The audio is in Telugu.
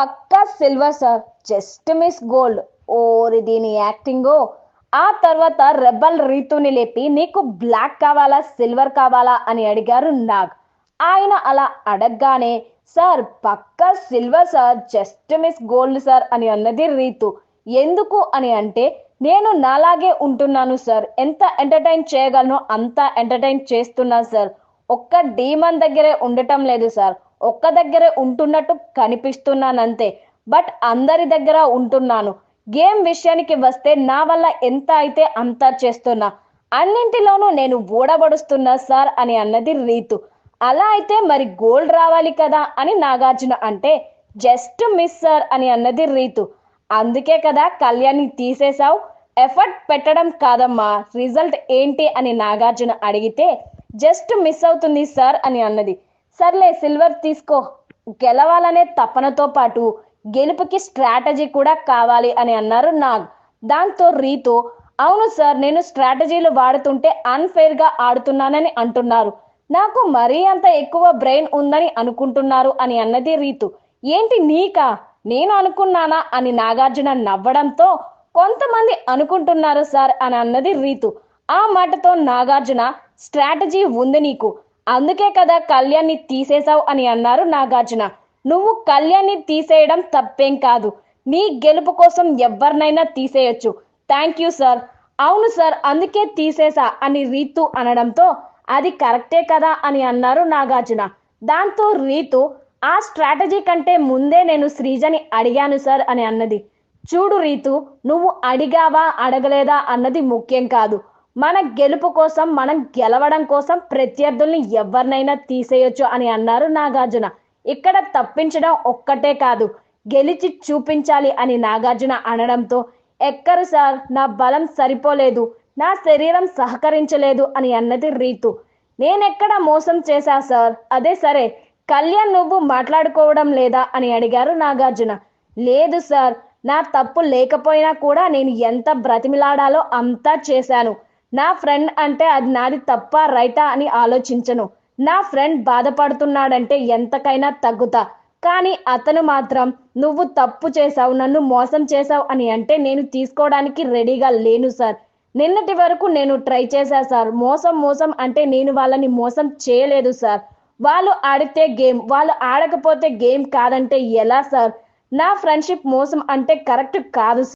పక్కా silver sir just miss gold ఓరి దీని యాక్టింగో ఆ తర్వాత రెబల్ రీతుని లేపి నీకు బ్లాక్ కావాలా సిల్వర్ కావాలా అని అడిగారు నాగ్. ఆయన అలా అడగగానే సార్ పక్కా silver sir just miss gold sir అని అన్నది రీతు. ఎందుకు? అని అంటే నేను నాలాగే ఉంటున్నాను సార్ ఎంత ఎంటర్టైన్ చేయగలను అంత ఎంటర్టైన్ చేస్తున్నాను సార్ ఒక్క డీమన్ దగ్గరే ఉండటం లేదు సార్ ఒక్క దగ్గరే ఉంటున్నట్టు కనిపిస్తున్నాను అంతే బట్ అందరి దగ్గర ఉంటున్నాను. గేమ్ విషయానికి వస్తే నా వల్ల ఎంత అయితే అంత చేస్తున్నా. అన్నింటిలోనూ నేను ఓడబడుస్తున్నా సార్ అని అన్నది రీతు. అలా అయితే మరి గోల్డ్ రావాలి కదా అని నాగార్జున అంటే జస్ట్ మిస్ సార్ అని అన్నది రీతు. అందుకే కదా కళ్యాణి తీసేశావు. ఎఫర్ట్ పెట్టడం కాదమ్మా. రిజల్ట్ ఏంటి అని నాగార్జున అడిగితే జస్ట్ మిస్ అవుతుంది సార్ అని అన్నది. సర్లే సిల్వర్ తీసుకో. గెలవాలనే తపనతో పాటు గెలుపుకి స్ట్రాటజీ కూడా కావాలి అని అన్నారు నాగ్. దాంతో రీతు అవును సార్ నేను స్ట్రాటజీలు వాడుతుంటే అన్ఫెయిర్గా ఆడుతున్నానని అంటున్నారు. నాకు మరీ అంత ఎక్కువ బ్రెయిన్ ఉందని అనుకుంటున్నారు అని అన్నది రీతు. ఏంటి నీకా? నేను అనుకున్నానా? అని నాగార్జున నవ్వడంతో కొంతమంది అనుకుంటున్నారు సార్ అని అన్నది రీతు. ఆ మాటతో నాగార్జున స్ట్రాటజీ ఉంది నీకు. అందుకే కదా కళ్యాణ్ని తీసేశావు అని అన్నారు నాగార్జున. నువ్వు కళ్యాణ్ని తీసేయడం తప్పేం కాదు. నీ గెలుపు కోసం ఎవరినైనా తీసేయొచ్చు. Thank you sir. అవును సార్ అందుకే తీసేసా అని రీతు అనడంతో అది కరెక్టే కదా అని అన్నారు నాగార్జున. దాంతో రీతు ఆ స్ట్రాటజీ కంటే ముందే నేను శ్రీజని అడిగాను సార్ అని అన్నది. చూడు రీతు నువ్వు అడిగావా అడగలేదా అన్నది ముఖ్యం కాదు. మన గెలుపు కోసం మనం గెలవడం కోసం ప్రత్యర్థుల్ని ఎవరినైనా తీసేయొచ్చు అని అన్నారు నాగార్జున. ఇక్కడ తప్పించడం ఒక్కటే కాదు గెలిచి చూపించాలి అని నాగార్జున అనడంతో ఎక్కరు సార్ నా బలం సరిపోలేదు నా శరీరం సహకరించలేదు అని అన్నది రీతు. నేనెక్కడ మోసం చేశా సార్? అదే సరే కళ్యాణ్ నువ్వు మాట్లాడుకోవడం లేదా అని అడిగారు నాగార్జున. లేదు సార్ నా తప్పు లేకపోయినా కూడా నేను ఎంత బ్రతిమిలాడాలో అంతా చేశాను. నా ఫ్రెండ్ అంటే అది నాది తప్ప రైటా అని ఆలోచించను. నా ఫ్రెండ్ బాధపడుతున్నాడంటే ఎంతకైనా తగ్గుతా. కానీ అతను మాత్రం నువ్వు తప్పు చేశావు నన్ను మోసం చేశావు అని అంటే నేను తీసుకోవడానికి రెడీగా లేను సార్. నిన్నటి వరకు నేను ట్రై చేశా సార్. మోసం మోసం అంటే నేను వాళ్ళని మోసం చేయలేదు సార్. వాళ్ళు ఆడితే గేమ్ వాళ్ళు ఆడకపోతే గేమ్ కాదంటే ఎలా సార్? నా ఫ్రెండ్షిప్ మోసం అంటే కరెక్ట్ కాదు